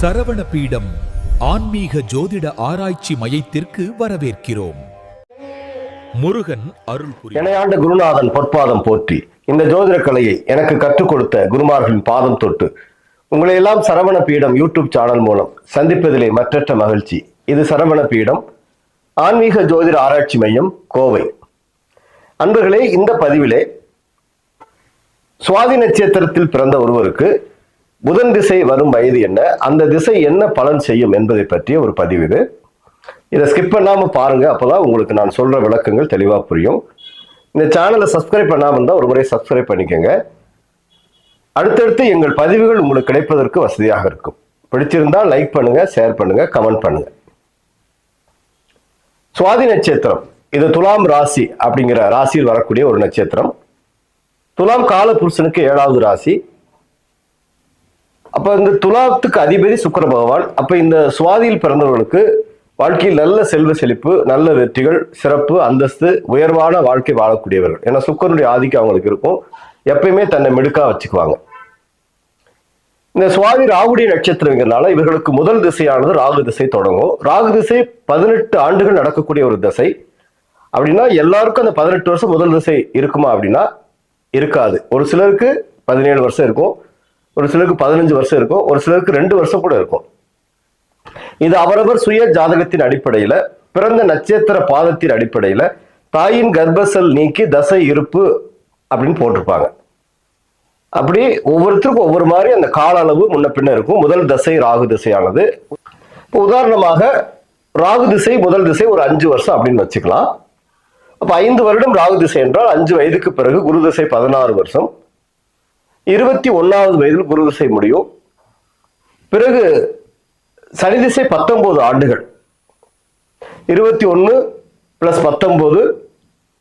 சரவண பீடம் ஆன்மீக ஜோதிட ஆராய்ச்சி மையத்திற்கு வரவேற்கிறோம். முருகன் அருள் இணையாண்ட குருநாதன் பொற்பாதம் போற்றி. இந்த ஜோதிட கலையை எனக்கு கற்றுக் கொடுத்த குருமார்களின் பாதம் தொட்டு உங்களை எல்லாம் சரவண பீடம் யூடியூப் சேனல் மூலம் சந்திப்பதிலே மற்றற்ற மகிழ்ச்சி. இது சரவண பீடம் ஆன்மீக ஜோதிட ஆராய்ச்சி மையம் கோவை. அன்பர்களே இந்த பதிவிலே சுவாதி நட்சத்திரத்தில் பிறந்த ஒருவருக்கு புதன் திசை வரும் வயது என்ன? அந்த திசை என்ன பலன் செய்யும் என்பதை பற்றிய ஒரு பதிவு இது. இதை ஸ்கிப் பண்ணாமல் பாருங்க அப்போதான் உங்களுக்கு நான் சொல்ற விளக்கங்கள் தெளிவாக புரியும். இந்த சேனலை சப்ஸ்கிரைப் பண்ணாமல் இருந்தால் ஒரு முறை சப்ஸ்கிரைப் பண்ணிக்கோங்க. அடுத்தடுத்து எங்கள் பதிவுகள் உங்களுக்கு கிடைப்பதற்கு வசதியாக இருக்கும். பிடிச்சிருந்தால் லைக் பண்ணுங்க ஷேர் பண்ணுங்க கமெண்ட் பண்ணுங்க. சுவாதி நட்சத்திரம். இது துலாம் ராசி அப்படிங்கிற ராசியில் வரக்கூடிய ஒரு நட்சத்திரம். துலாம் கால புருஷனுக்கு ஏழாவது ராசி. அப்ப இந்த துலாத்துக்கு அதிபதி சுக்கர பகவான் அப்ப இந்த சுவாதியில் பிறந்தவர்களுக்கு வாழ்க்கையில் நல்ல செல்வ செழிப்பு நல்ல வெற்றிகள் சிறப்பு அந்தஸ்து உயர்வான வாழ்க்கை வாழக்கூடியவர்கள். ஏன்னா சுக்கரனுடைய ஆதிக்கம் அவங்களுக்கு இருக்கும். எப்பயுமே தன்னை மெடுக்கா வச்சுக்குவாங்க. இந்த சுவாதி ராகுடைய நட்சத்திரங்கிறதுனால இவர்களுக்கு முதல் திசையானது ராகு திசை தொடங்கும். ராகு திசை பதினெட்டு ஆண்டுகள் நடக்கக்கூடிய ஒரு திசை. அப்படின்னா எல்லாருக்கும் அந்த பதினெட்டு வருஷம் முதல் திசை இருக்குமா அப்படின்னா இருக்காது. ஒரு சிலருக்கு பதினேழு வருஷம் இருக்கும். ஒரு சிலருக்கு பதினஞ்சு வருஷம் இருக்கும் ஒரு சிலருக்கு ரெண்டு வருஷம் கூட இருக்கும். இது அவரவர் சுய ஜாதகத்தின் அடிப்படையில பிறந்த நட்சத்திர பாதத்தின் அடிப்படையில தாயின் கர்ப்பசல் நீக்கி தசை இருப்பு அப்படின்னு போட்டிருப்பாங்க. அப்படி ஒவ்வொருத்தருக்கும் ஒவ்வொரு மாதிரி அந்த கால அளவு முன்ன பின்ன இருக்கும். முதல் தசை ராகு திசையானது. இப்போ உதாரணமாக ராகு திசை முதல் திசை ஒரு அஞ்சு வருஷம் அப்படின்னு வச்சுக்கலாம். அப்ப ஐந்து வருடம் ராகு திசை என்றால் அஞ்சு வயதுக்கு பிறகு குரு திசை பதினாறு வருஷம். இருபத்தி ஒன்னாவது வயதில் குரு திசை முடியும். பிறகு சனி திசை பத்தொன்பது ஆண்டுகள். இருபத்தி ஒன்று பிளஸ் பத்தொன்பது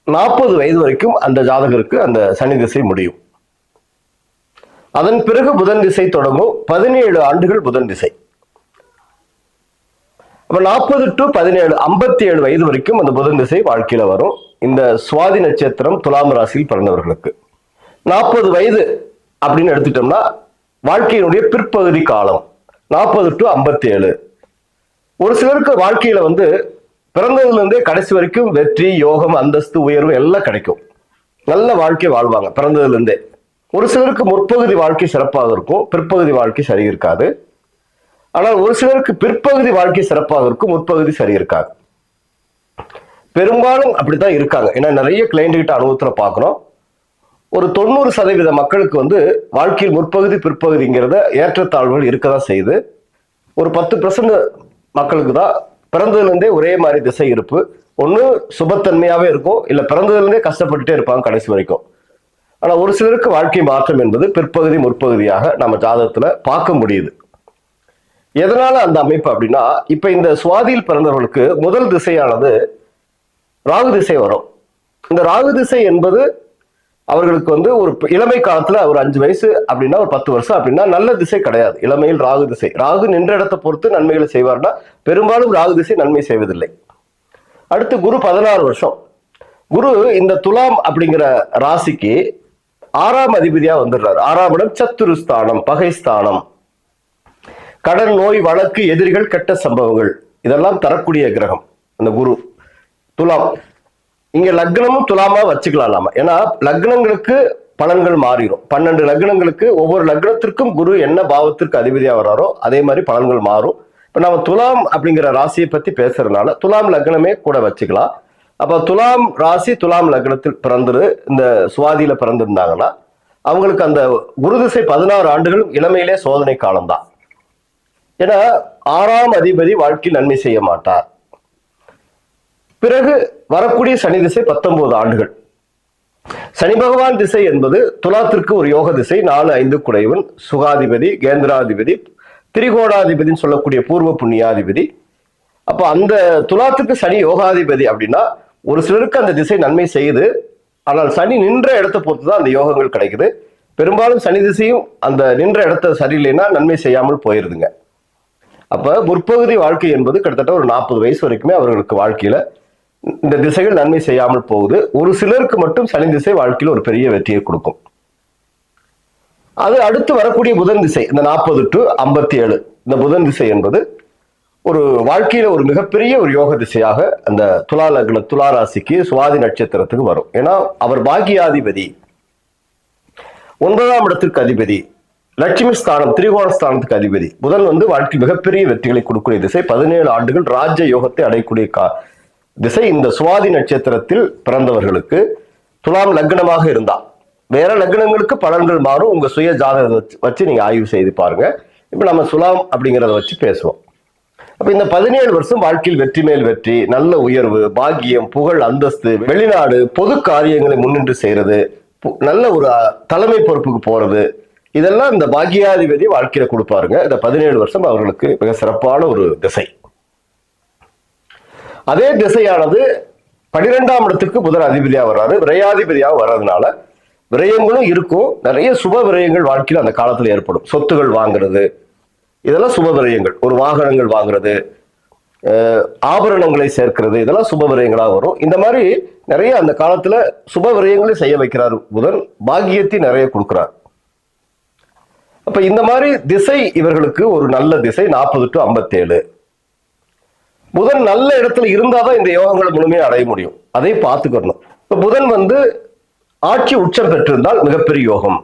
நாற்பது வயது வரைக்கும் அந்த ஜாதகருக்கு அந்த சனி திசை முடியும். அதன் பிறகு புதன் திசை தொடங்கும். பதினேழு ஆண்டுகள் புதன் திசை. அப்போ நாற்பது டு பதினேழு ஐம்பத்தி ஏழு வயது வரைக்கும் அந்த புதன் திசை வாழ்க்கையில வரும். இந்த சுவாதி நட்சத்திரம் துலாம் ராசியில் பிறந்தவர்களுக்கு. நாற்பது வயது அப்படின்னு எடுத்துட்டோம்னா வாழ்க்கையினுடைய பிற்பகுதி காலம் நாற்பது டு ஐம்பத்தி ஏழு ஒரு சிலருக்கு வாழ்க்கையில வந்து பிறந்ததுலேருந்தே கடைசி வரைக்கும் வெற்றி யோகம் அந்தஸ்து உயர்வு எல்லாம் கிடைக்கும். நல்ல வாழ்க்கை வாழ்வாங்க பிறந்ததுலேருந்தே. ஒரு சிலருக்கு முற்பகுதி வாழ்க்கை சிறப்பாக இருக்கும் பிற்பகுதி வாழ்க்கை சரி இருக்காது. ஆனால் ஒரு சிலருக்கு பிற்பகுதி வாழ்க்கை சிறப்பாக இருக்கும் முற்பகுதி சரி இருக்காது. பெரும்பாலும் அப்படித்தான் இருக்காங்க. ஏன்னா நிறைய கிளைண்ட் கிட்ட அனுபவத்துல பார்க்கிறோம் ஒரு தொண்ணூறு சதவீத மக்களுக்கு வந்து வாழ்க்கையில் முற்பகுதி பிற்பகுதிங்கிறத ஏற்றத்தாழ்வுகள் இருக்க தான் செய்யுது. ஒரு பத்து பர்சன்ட் மக்களுக்கு தான் பிறந்ததுலேருந்தே ஒரே மாதிரி திசை இருப்பு. ஒன்று சுபத்தன்மையாகவே இருக்கும். இல்லை பிறந்ததுலேருந்தே கஷ்டப்பட்டுட்டே இருப்பாங்க கடைசி வரைக்கும். ஆனால் ஒரு சிலருக்கு வாழ்க்கை மாற்றம் என்பது பிற்பகுதி முற்பகுதியாக நம்ம ஜாதகத்தில் பார்க்க முடியுது. எதனால அந்த அமைப்பு அப்படின்னா இப்போ இந்த சுவாதியில் பிறந்தவர்களுக்கு முதல் திசையானது ராகு திசை வரும். இந்த ராகு திசை என்பது அவர்களுக்கு வந்து ஒரு இளமை காலத்துல ஒரு அஞ்சு வயசு அப்படின்னா ஒரு பத்து வருஷம் அப்படின்னா நல்ல திசை கிடையாது. இளமையில் ராகு திசை. ராகு நின்ற இடத்தை பொறுத்து நன்மைகளை செய்வார்னா பெரும்பாலும் ராகு திசை நன்மை செய்வதில்லை. அடுத்து குரு பதினாறு வருஷம். குரு இந்த துலாம் அப்படிங்கிற ராசிக்கு ஆறாம் அதிபதியா வந்துடுறாரு. ஆறாம் இடம் சத்துருஸ்தானம் பகைஸ்தானம் கடன் நோய் வழக்கு எதிரிகள் கெட்ட சம்பவங்கள். இதெல்லாம் தரக்கூடிய கிரகம். அந்த குரு துலாம். இங்க லக்னமும் துலாமா வச்சுக்கலாம் நாம. ஏன்னா லக்னங்களுக்கு பலன்கள் மாறிடும் பன்னெண்டு லக்னங்களுக்கு ஒவ்வொரு லக்னத்திற்கும் குரு என்ன பாவத்திற்கு அதிபதியா வர்றாரோ அதே மாதிரி பலன்கள் மாறும். இப்ப நம்ம துலாம் அப்படிங்கிற ராசியை பத்தி பேசுறதுனால துலாம் லக்னமே கூட வச்சுக்கலாம். அப்ப துலாம் ராசி துலாம் லக்னத்தில் பிறந்துரு இந்த சுவாதியில பிறந்திருந்தாங்கன்னா அவங்களுக்கு அந்த குரு திசை பதினாறு ஆண்டுகளும் இளமையிலே சோதனை காலம்தான். ஏன்னா ஆறாம் அதிபதி வாழ்க்கையில் நன்மை செய்ய மாட்டார். பிறகு வரக்கூடிய சனி திசை பத்தொன்பது ஆண்டுகள். சனி பகவான் திசை என்பது துலாத்திற்கு ஒரு யோக திசை நாலு ஐந்து குடைவன் சுகாதிபதி கேந்திராதிபதி திரிகோணாதிபதினு சொல்லக்கூடிய பூர்வ புண்ணியாதிபதி. அப்போ அந்த துலாத்துக்கு சனி யோகாதிபதி அப்படின்னா ஒரு சிலருக்கு அந்த திசை நன்மை செய்யுது. ஆனால் சனி நின்ற இடத்தை பொறுத்து தான் அந்த யோகங்கள் கிடைக்குது. பெரும்பாலும் சனி திசையும் அந்த நின்ற இடத்த சரியில்லைன்னா நன்மை செய்யாமல் போயிருதுங்க. அப்ப முற்பகுதி வாழ்க்கை என்பது கிட்டத்தட்ட ஒரு நாற்பது வயசு வரைக்குமே அவர்களுக்கு வாழ்க்கையில இந்த திசைகள் நன்மை செய்யாமல் போகுது. ஒரு சிலருக்கு மட்டும் சனி திசை வாழ்க்கையில் ஒரு பெரிய வெற்றியை கொடுக்கும். அது அடுத்து வரக்கூடிய புதன் திசை இந்த நாற்பது டு ஐம்பத்தி ஏழு இந்த புதன் திசை என்பது ஒரு வாழ்க்கையில ஒரு மிகப்பெரிய ஒரு யோக திசையாக அந்த துலா லக்ன துலா ராசிக்கு சுவாதி நட்சத்திரத்துக்கு வரும். ஏன்னா அவர் பாக்கியாதிபதி ஒன்பதாம் இடத்திற்கு அதிபதி. லட்சுமி ஸ்தானம் திரிகோண ஸ்தானத்துக்கு அதிபதி. புதன் வந்து வாழ்க்கை மிகப்பெரிய வெற்றிகளை கொடுக்கக்கூடிய திசை. பதினேழு ஆண்டுகள் ராஜ்ய யோகத்தை அடையக்கூடிய கா திசை இந்த சுவாதி நட்சத்திரத்தில் பிறந்தவர்களுக்கு துலாம் லக்னமாக இருந்தா. வேற லக்னங்களுக்கு பலன்கள் மாறும். உங்க சுய ஜாதகத்தை வச்சு- வச்சு நீங்க ஆய்வு செய்து பாருங்க. இப்ப நம்ம சுலாம் அப்படிங்கிறத வச்சு பேசுவோம். அப்ப இந்த பதினேழு வருஷம் வாழ்க்கையில் வெற்றி மேல் வெற்றி நல்ல உயர்வு பாக்கியம் புகழ் அந்தஸ்து வெளிநாடு பொது காரியங்களை முன்னின்று செய்யறது பு- நல்ல ஒரு தலைமை பொறுப்புக்கு போறது இதெல்லாம் இந்த பாக்கியாதிபதி வாழ்க்கையில கொடுப்பாருங்க. இந்த பதினேழு வருஷம் அவர்களுக்கு மிக சிறப்பான ஒரு திசை. அதே திசையானது பனிரெண்டாம் இடத்துக்கு புதன் அதிபதியாக வர்றாரு விரையாதிபதியாக வர்றதுனால விரயங்களும் இருக்கும். நிறைய சுப விரயங்கள் வாழ்க்கையில் அந்த காலத்தில் ஏற்படும். சொத்துகள் வாங்குறது இதெல்லாம் சுப விரயங்கள். ஒரு வாகனங்கள் வாங்குறது ஆபரணங்களை சேர்க்கிறது இதெல்லாம் சுப விரயங்களாக வரும். இந்த மாதிரி நிறைய அந்த காலத்தில் சுப விரயங்களை செய்ய வைக்கிறார் புதன். பாக்கியத்தை நிறைய கொடுக்குறார். அப்போ இந்த மாதிரி திசை இவர்களுக்கு ஒரு நல்ல திசை நாற்பது டு ஐம்பத்தேழு. புதன் நல்ல இடத்துல இருந்தாதான் இந்த யோகங்களை முழுமையாக அடைய முடியும். அதை பார்த்துக்கணும். இப்போ புதன் வந்து ஆட்சி உச்சம் பெற்றிருந்தால் மிகப்பெரிய யோகம்.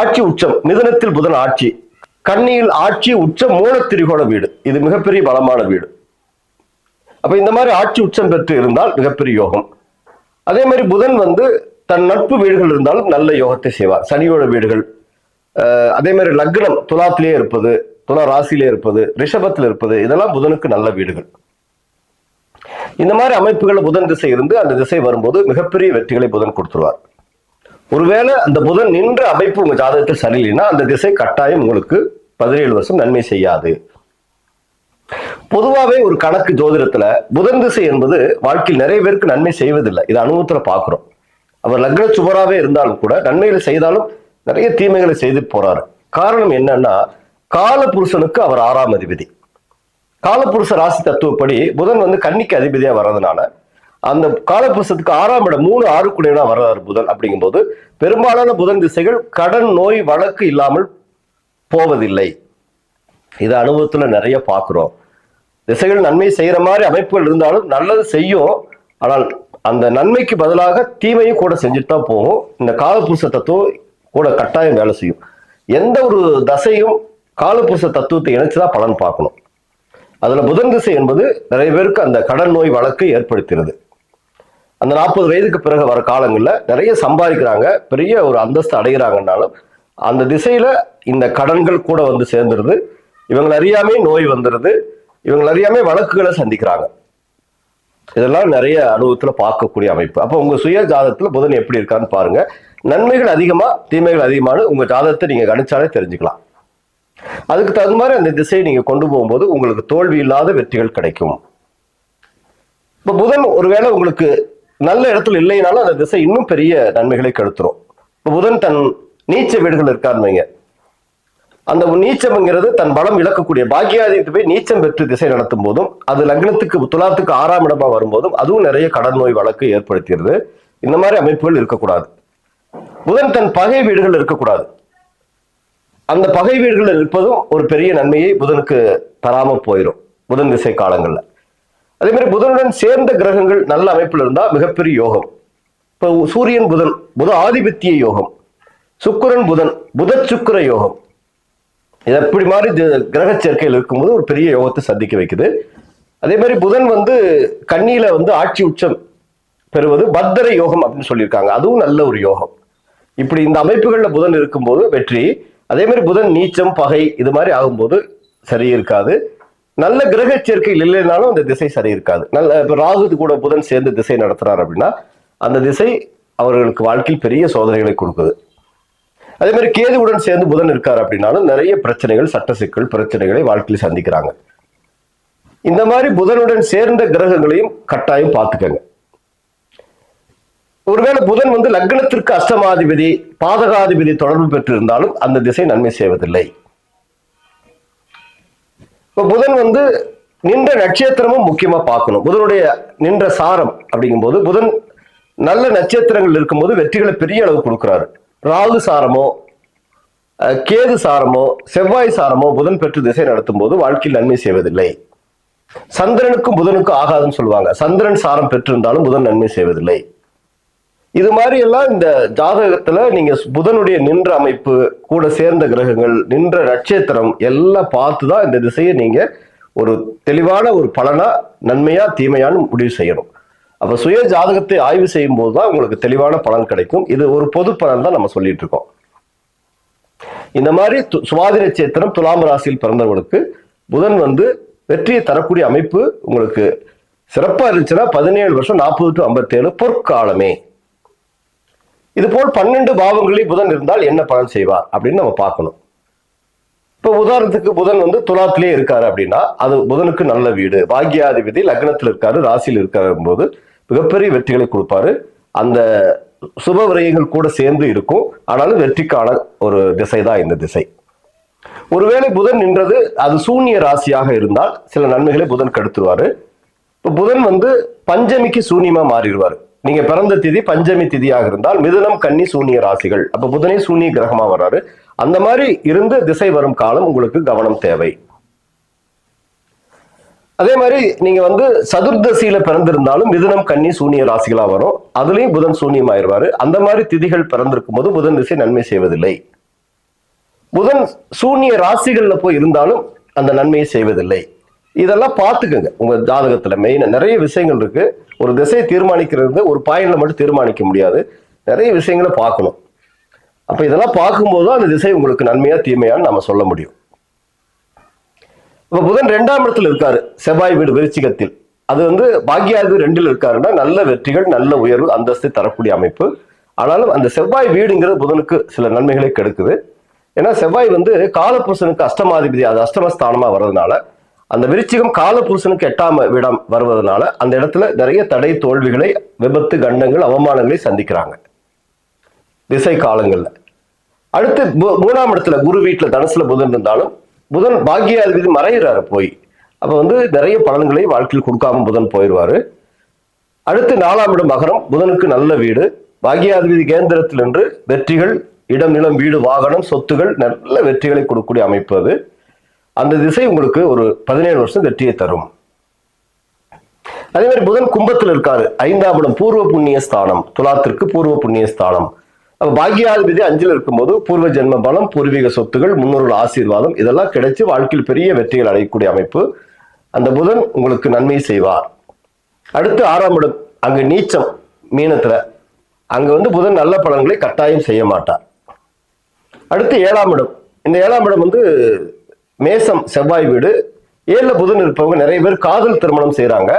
ஆட்சி உச்சம் மிதனத்தில் புதன் ஆட்சி. கண்ணியில் ஆட்சி உச்சம் மூலத்திரிகோண வீடு. இது மிகப்பெரிய பலமான வீடு. அப்போ இந்த மாதிரி ஆட்சி உச்சம் பெற்று இருந்தால் மிகப்பெரிய யோகம். அதே மாதிரி புதன் வந்து தன் நட்பு வீடுகள் இருந்தாலும் நல்ல யோகத்தை செய்வார். சனியோட வீடுகள் அதே மாதிரி லக்னம் துலாத்திலேயே இருப்பது துலா ராசியில இருப்பது ரிஷபத்தில் இருப்பது இதெல்லாம் புதனுக்கு நல்ல வீடுகள். இந்த மாதிரி அமைப்புகள் புதன் திசை இருந்து அந்த திசை வரும்போது மிகப்பெரிய வெற்றிகளை புதன் கொடுத்துருவார். ஒருவேளை அந்த புதன் நின்ற அமைப்பு உங்க ஜாதகத்தில் சரியில்லைன்னா அந்த திசை கட்டாயம் உங்களுக்கு பதினேழு வருஷம் நன்மை செய்யாது. பொதுவாகவே ஒரு கணக்கு ஜோதிடத்துல புதன் திசை என்பது வாழ்க்கையில் நிறைய பேருக்கு நன்மை செய்வதில்லை. இது அனுபவத்துல பாக்குறோம் அவர் லக்ன சுவராகவே இருந்தாலும் கூட நன்மைகளை செய்தாலும் நிறைய தீமைகளை செய்து போறாரு. காரணம் என்னன்னா காலபுருஷனுக்கு அவர் ஆறாம் அதிபதி. காலபுருஷ ராசி தத்துவப்படி புதன் வந்து கன்னிக்கு அதிபதியா வர்றதுனால அந்த காலபுருஷத்துக்கு ஆறாம் இடம் மூணு ஆறு குடையனா வர்றாரு புதன் அப்படிங்கும்போது பெரும்பாலான புதன் திசைகள் கடன் நோய் வழக்கு இல்லாமல் போவதில்லை. இது அனுபவத்துல நிறைய பார்க்குறோம். திசைகள் நன்மை செய்யற மாதிரி அமைப்புகள் இருந்தாலும் நல்லது செய்யும். ஆனால் அந்த நன்மைக்கு பதிலாக தீமையும் கூட செஞ்சுட்டு தான் போகும். இந்த காலபுருஷ தத்துவம் கூட கட்டாயம் வேலை செய்யும். எந்த ஒரு தசையும் காலப்புருஷ தத்துவத்தை இணைச்சுதான் பலன் பார்க்கணும். அதுல புதன் திசை என்பது நிறைய பேருக்கு அந்த கடன் நோய் வழக்கை ஏற்படுத்துகிறது அந்த நாற்பது வயதுக்கு பிறகு வர காலங்களில் நிறைய சம்பாதிக்கிறாங்க பெரிய ஒரு அந்தஸ்து அடைகிறாங்கன்னாலும் அந்த திசையில இந்த கடன்கள் கூட வந்து சேர்ந்துருது. இவங்களை அறியாமே நோய் வந்துடுது இவங்களை அறியாமே வழக்குகளை சந்திக்கிறாங்க. இதெல்லாம் நிறைய அனுபவத்தில் பார்க்கக்கூடிய அமைப்பு. அப்போ உங்கள் சுய ஜாதகத்தில் புதன் எப்படி இருக்கான்னு பாருங்கள் நன்மைகள் அதிகமாக தீமைகள் அதிகமானு உங்கள் ஜாதகத்தை நீங்கள் கணிச்சாலே தெரிஞ்சுக்கலாம். அதுக்கு தகுந்த மாதிரி அந்த திசையை நீங்க கொண்டு போகும்போது உங்களுக்கு தோல்வி இல்லாத வெற்றிகள் கிடைக்கும். இப்ப புதன் ஒருவேளை உங்களுக்கு நல்ல இடத்துல இல்லைனாலும் அந்த திசை இன்னும் பெரிய நன்மைகளை கெடுத்துரும். இப்ப புதன் தன் நீச்ச வீடுகள் இருக்காருன்னு அந்த நீச்சம்ங்கிறது தன் பலம் இழக்கக்கூடிய பாக்கியாதிக்கு போய் நீச்சம் பெற்று திசை நடத்தும் போதும் அது லக்னத்துக்கு துலாத்துக்கு ஆறாம் இடமா வரும்போதும் அதுவும் நிறைய கடன் நோய் வழக்கு ஏற்படுத்திடுது. இந்த மாதிரி அமைப்புகள் இருக்கக்கூடாது. புதன் தன் பகை வீடுகள் இருக்கக்கூடாது. அந்த பகை வீடுகளில் இருப்பதும் ஒரு பெரிய நன்மையை புதனுக்கு தராம போயிடும் புதன் திசை காலங்கள்ல. அதே மாதிரி புதனுடன் சேர்ந்த கிரகங்கள் நல்ல அமைப்பில் இருந்தால் மிகப்பெரிய யோகம். இப்போ சூரியன் புதன் புத ஆதிபத்திய யோகம். சுக்கரன் புதன் புத சுக்கிர யோகம். இது அப்படி மாதிரி கிரக சேர்க்கையில் இருக்கும்போது ஒரு பெரிய யோகத்தை சந்திக்க வைக்குது. அதே மாதிரி புதன் வந்து கண்ணியில வந்து ஆட்சி உச்சம் பெறுவது பத்திர யோகம் அப்படின்னு சொல்லியிருக்காங்க. அதுவும் நல்ல ஒரு யோகம். இப்படி இந்த அமைப்புகளில் புதன் இருக்கும்போது வெற்றி அதே மாதிரி புதன் நீச்சம் பகை இது மாதிரி ஆகும்போது சரி இருக்காது. நல்ல கிரக சேர்க்கை இல்லைனாலும் அந்த திசை சரி இருக்காது. நல்ல இப்போ ராகு கூட புதன் சேர்ந்து திசை நடத்துறாரு அப்படின்னா அந்த திசை அவர்களுக்கு வாழ்க்கையில் பெரிய சோதனைகளை கொடுக்குது. அதே மாதிரி கேதுவுடன் சேர்ந்து புதன் இருக்கார் அப்படின்னாலும் நிறைய பிரச்சனைகள் சட்ட சிக்கல் பிரச்சனைகளை வாழ்க்கையில் சந்திக்கிறாங்க. இந்த மாதிரி புதனுடன் சேர்ந்த கிரகங்களையும் கட்டாயம் பார்த்துக்கங்க. ஒருவேளை புதன் வந்து லக்னத்திற்கு அஷ்டமாதிபதி பாதகாதிபதி தொடர்பு பெற்று இருந்தாலும் அந்த திசை நன்மை செய்வதில்லை. இப்போ புதன் வந்து நின்ற நட்சத்திரமும் முக்கியமாக பார்க்கணும். புதனுடைய நின்ற சாரம் அப்படிங்கும்போது புதன் நல்ல நட்சத்திரங்கள் இருக்கும்போது வெற்றிகளை பெரிய அளவு கொடுக்குறாரு. ராகு சாரமோ கேது சாரமோ செவ்வாய் சாரமோ புதன் பெற்று திசை நடத்தும் போது வாழ்க்கையில் நன்மை செய்வதில்லை. சந்திரனுக்கும் புதனுக்கும் ஆகாதுன்னு சொல்லுவாங்க. சந்திரன் சாரம் பெற்றிருந்தாலும் புதன் நன்மை செய்வதில்லை. இது மாதிரி எல்லாம் இந்த ஜாதகத்துல நீங்க புதனுடைய நின்ற அமைப்பு கூட சேர்ந்த கிரகங்கள் நின்ற நட்சத்திரம் எல்லாம் பார்த்து தான் இந்த திசையை நீங்க ஒரு தெளிவான ஒரு பலனா நன்மையா தீமையான்னு முடிவு செய்யணும். அப்ப சுய ஜாதகத்தை ஆய்வு செய்யும் போது தான் உங்களுக்கு தெளிவான பலன் கிடைக்கும். இது ஒரு பொது பலன் தான் நம்ம சொல்லிட்டு இருக்கோம். இந்த மாதிரி து- சுவாதி நட்சத்திரம் துலாம் ராசியில் பிறந்தவங்களுக்கு புதன் வந்து வெற்றியை தரக்கூடிய அமைப்பு உங்களுக்கு சிறப்பா இருந்துச்சுன்னா பதினேழு வருஷம் நாற்பது டு ஐம்பத்தேழு பொற்காலமே. இது போல் பன்னெண்டு பாவங்களில் புதன் இருந்தால் என்ன பலன் செய்வார் அப்படின்னு நம்ம பார்க்கணும். இப்போ உதாரணத்துக்கு புதன் வந்து துலாத்திலே இருக்காரு அப்படின்னா அது புதனுக்கு நல்ல வீடு. பாக்யாதிபதி லக்னத்தில் இருக்காரு ராசியில் இருக்காரு போது மிகப்பெரிய வெற்றிகளை கொடுப்பாரு. அந்த சுப விரயங்கள் கூட சேர்ந்து இருக்கும். ஆனாலும் வெற்றிக்கான ஒரு திசை தான் இந்த திசை. ஒருவேளை புதன் நின்றது அது சூன்ய ராசியாக இருந்தால் சில நன்மைகளை புதன் கெடுத்துருவாரு. இப்போ புதன் வந்து பஞ்சமிக்கு சூன்யமா மாறிடுவார். நீங்க பிறந்த திதி பஞ்சமி திதியாக இருந்தால் மிதுனம் கன்னி சூனிய ராசிகள். அப்ப புதனே சூன்ய கிரகமா வர்றாரு. அந்த மாதிரி இருந்து திசை வரும் காலம் உங்களுக்கு கவனம் தேவை. அதே மாதிரி நீங்க வந்து சதுர்தசியில பிறந்திருந்தாலும் மிதுனம் கன்னி சூனிய ராசிகளா வரும். அதுலயும் புதன் சூன்யமாயிருவாரு அந்த மாதிரி திதிகள் பிறந்திருக்கும் போது புதன் திசை நன்மை செய்வதில்லை. புதன் சூனிய ராசிகள்ல போய் இருந்தாலும் அந்த நன்மையை செய்வதில்லை. இதெல்லாம் பார்த்துக்கோங்க. உங்க ஜாதகத்துல மெயினா நிறைய விஷயங்கள் இருக்கு. ஒரு திசையை தீர்மானிக்கிறது ஒரு பாயிண்ட்ல மட்டும் தீர்மானிக்க முடியாது. நிறைய விஷயங்களை பார்க்கணும். அப்ப இதெல்லாம் பார்க்கும்போது அந்த திசை உங்களுக்கு நன்மையா தீமையான்னு நம்ம சொல்ல முடியும். இப்ப புதன் ரெண்டாம் இடத்துல இருக்காரு. செவ்வாய் வீடு விருச்சிகத்தில். அது வந்து பாக்யாது ரெண்டில் இருக்காருன்னா நல்ல வெற்றிகள் நல்ல உயர்வு அந்தஸ்தை தரக்கூடிய அமைப்பு. ஆனாலும் அந்த செவ்வாய் வீடுங்கிறது புதனுக்கு சில நன்மைகளை கெடுக்குது. ஏன்னா செவ்வாய் வந்து காலபுருஷனுக்கு அஷ்டமாதிபதி அது அஷ்டமஸ்தானமா வர்றதுனால அந்த விருச்சிகம் காலபுருஷனுக்கு எட்டாம விடம் வருவதனால அந்த இடத்துல நிறைய தடை தோல்விகளை விபத்து கண்டங்கள் அவமானங்களை சந்திக்கிறாங்க. திசை காலங்கள்ல. அடுத்து மூணாம் இடத்துல குரு வீட்டுல தனுசுல புதன் இருந்தாலும் புதன் பாக்கியாதிபதி மறைகிறாரு போய். அப்ப வந்து நிறைய பலன்களை வாழ்க்கையில் கொடுக்காம புதன் போயிடுவாரு. அடுத்து நாலாம் இடம் மகரம். புதனுக்கு நல்ல வீடு. பாக்கியாதிபதி கேந்திரத்தில் நின்று வெற்றிகள் இடம் நிலம் வீடு வாகனம் சொத்துகள் நல்ல வெற்றிகளை கொடுக்கக்கூடிய அமைப்பு அது. அந்த திசை உங்களுக்கு ஒரு பதினேழு வருஷம் வெற்றியை தரும். அதே மாதிரி புதன் கும்பத்தில் இருக்காரு. ஐந்தாம் இடம் பூர்வ புண்ணிய ஸ்தானம். துலாத்திற்கு பூர்வ புண்ணிய ஸ்தானம். அப்போ பாக்கியாதிபதி அஞ்சில் இருக்கும்போது பூர்வ ஜென்ம பலம் பூர்வீக சொத்துகள் முன்னோர்கள் ஆசீர்வாதம் இதெல்லாம் கிடைச்சி வாழ்க்கையில் பெரிய வெற்றிகள் அடையக்கூடிய அமைப்பு. அந்த புதன் உங்களுக்கு நன்மை செய்வார். அடுத்து ஆறாம் இடம் அங்கு நீச்சம் மீனத்துல. அங்கே வந்து புதன் நல்ல பலன்களை கட்டாயம் செய்ய மாட்டார். அடுத்து ஏழாம் இடம். இந்த ஏழாம் இடம் வந்து மேசம் செவ்வாய் வீடு ஏழில் புதன் இருப்பவங்க நிறைய பேர் காதல் திருமணம் செய்கிறாங்க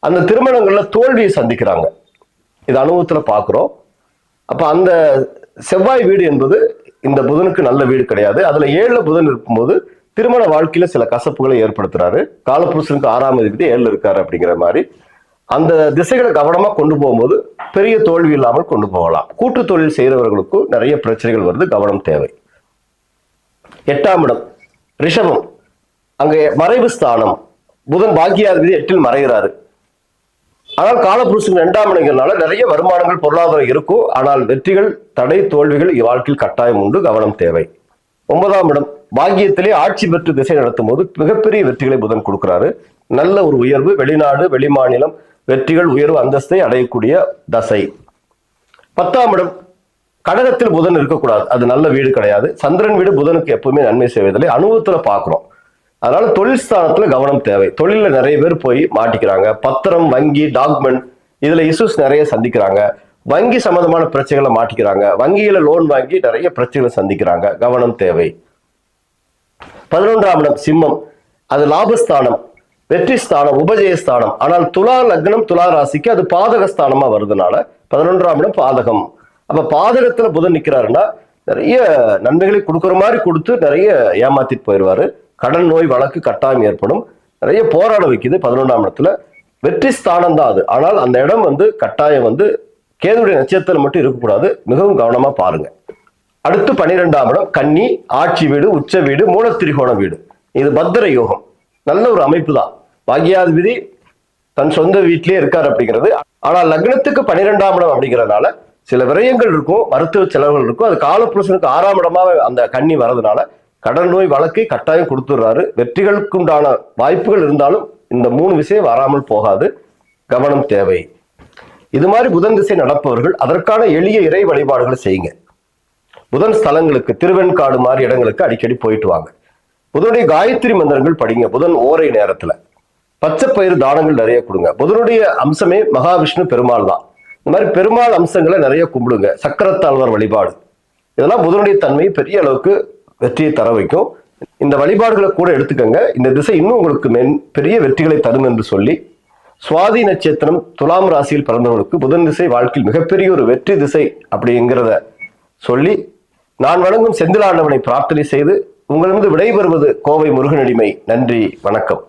அந்த திருமணங்களில் தோல்வியை சந்திக்கிறாங்க. இது அனுபவத்தில் பார்க்குறோம். அப்போ அந்த செவ்வாய் வீடு என்பது இந்த புதனுக்கு நல்ல வீடு கிடையாது. அதில் ஏழில் புதன் இருக்கும்போது திருமண வாழ்க்கையில் சில கசப்புகளை ஏற்படுத்துறாரு. காலப்புருஷனுக்கு ஆறாம் அதிபதி ஏழில் இருக்காரு அப்படிங்கிற மாதிரி. அந்த திசைகளை கவனமாக கொண்டு போகும்போது பெரிய தோல்வி இல்லாமல் கொண்டு போகலாம். கூட்டு தொழில் செய்கிறவர்களுக்கும் நிறைய பிரச்சனைகள் வருது. கவனம் தேவை. எட்டாம் இடம். ரிஷபம். அங்கே மறைவு ஸ்தானம். புதன் பாக்கியாதிபதி எட்டில் மறைகிறாரு. ஆனால் காலப்புருஷன் இரண்டாம் இணைகிறனால நிறைய வருமானங்கள் பொருளாதாரம் இருக்கும். ஆனால் வெற்றிகள் தடை தோல்விகள் வாழ்க்கையில் கட்டாயம் உண்டு கவனம் தேவை. ஒன்பதாம் இடம் பாக்கியத்திலே ஆட்சி பெற்று திசை நடத்தும் போது மிகப்பெரிய வெற்றிகளை புதன் கொடுக்கிறாரு. நல்ல ஒரு உயர்வு வெளிநாடு வெளிமாநிலம் வெற்றிகள் உயர்வு அந்தஸ்தை அடையக்கூடிய தசை. பத்தாம் இடம் கடகத்தில் புதன் இருக்கக்கூடாது. அது நல்ல வீடு கிடையாது. சந்திரன் வீடு புதனுக்கு எப்பவுமே நன்மை செய்வதில்லை. அனுபவத்துல பார்க்கிறோம் அதனால தொழில் ஸ்தானத்துல கவனம் தேவை. தொழில்ல நிறைய பேர் போய் மாட்டிக்கிறாங்க. பத்திரம் வங்கி டாக்குமெண்ட் இதுல இஷ்யூஸ் நிறைய சந்திக்கிறாங்க. வங்கி சம்பந்தமான பிரச்சனைகளை மாட்டிக்கிறாங்க. வங்கியில லோன் வாங்கி நிறைய பிரச்சனைகளை சந்திக்கிறாங்க. கவனம் தேவை. பதினொன்றாம் இடம் சிம்மம். அது லாபஸ்தானம். வெற்றி ஸ்தானம் உபஜயஸ்தானம் ஆனால் துலா லக்னம் துலா ராசிக்கு அது பாதக ஸ்தானமா வருதுனால பதினொன்றாம் இடம் பாதகம். அப்ப பாதகத்துல புதன் நிக்கிறாருன்னா நிறைய நன்மைகளை கொடுக்குற மாதிரி கொடுத்து நிறைய ஏமாத்திட்டு போயிடுவாரு. கடன் நோய் வழக்கு கட்டாயம் ஏற்படும். நிறைய போராட வைக்குது பதினொன்றாம் இடத்துல. வெற்றி ஸ்தானம் தான் அது. ஆனால் அந்த இடம் வந்து கட்டாயம் வந்து கேதுடைய நட்சத்திரம் மட்டும் இருக்கக்கூடாது. மிகவும் கவனமா பாருங்க. அடுத்து பன்னிரெண்டாம் இடம் கன்னி ஆட்சி வீடு உச்ச வீடு மூலத்திரிகோண வீடு. இது பத்திர யோகம். நல்ல ஒரு அமைப்பு தான். பாக்யாதிபதி தன் சொந்த வீட்டிலேயே இருக்கார் அப்படிங்கிறது. ஆனால் லக்னத்துக்கு பன்னிரெண்டாம் இடம் அப்படிங்கிறதுனால சில விரயங்கள் இருக்கும் மருத்துவ செலவுகள் இருக்கும். அது காலப்புருஷனுக்கு ஆறாம் இடமாக அந்த கண்ணி வரதுனால கடல் நோய் வழக்கை கட்டாயம் கொடுத்துடுறாரு. வெற்றிகளுக்கு உண்டான வாய்ப்புகள் இருந்தாலும் இந்த மூணு விஷயம் வராமல் போகாது. கவனம் தேவை. இது மாதிரி புதன் திசை நடப்பவர்கள் அதற்கான எளிய இறை வழிபாடுகளை செய்யுங்க. புதன் ஸ்தலங்களுக்கு திருவெண்காடு மாதிரி இடங்களுக்கு அடிக்கடி போயிட்டு வாங்க. புதனுடைய காயத்ரி மந்திரங்கள் படிங்க. புதன் ஓரை நேரத்துல. பச்சை பயிறு தானங்கள் நிறைய கொடுங்க. புதனுடைய அம்சமே மகாவிஷ்ணு பெருமாள் தான். இந்த மாதிரி பெருமாள் அம்சங்களை நிறைய கும்பிடுங்க. சக்கரத்தாழ்வார் வழிபாடு. இதெல்லாம் புதனுடைய தன்மை பெரிய அளவுக்கு வெற்றியை தர வைக்கும். இந்த வழிபாடுகளை கூட எடுத்துக்கங்க. இந்த திசை இன்னும் உங்களுக்கு மென் பெரிய வெற்றிகளை தரும் என்று சொல்லி சுவாதி நட்சத்திரம் துலாம் ராசியில் பிறந்தவர்களுக்கு புதன் திசை வாழ்க்கையில் மிகப்பெரிய ஒரு வெற்றி திசை அப்படிங்கிறத சொல்லி நான் வணங்கும் செந்திலாண்டவனை பிரார்த்தனை செய்து உங்களிருந்து விடைபெறுவது கோவை முருகனடிமை. நன்றி வணக்கம்.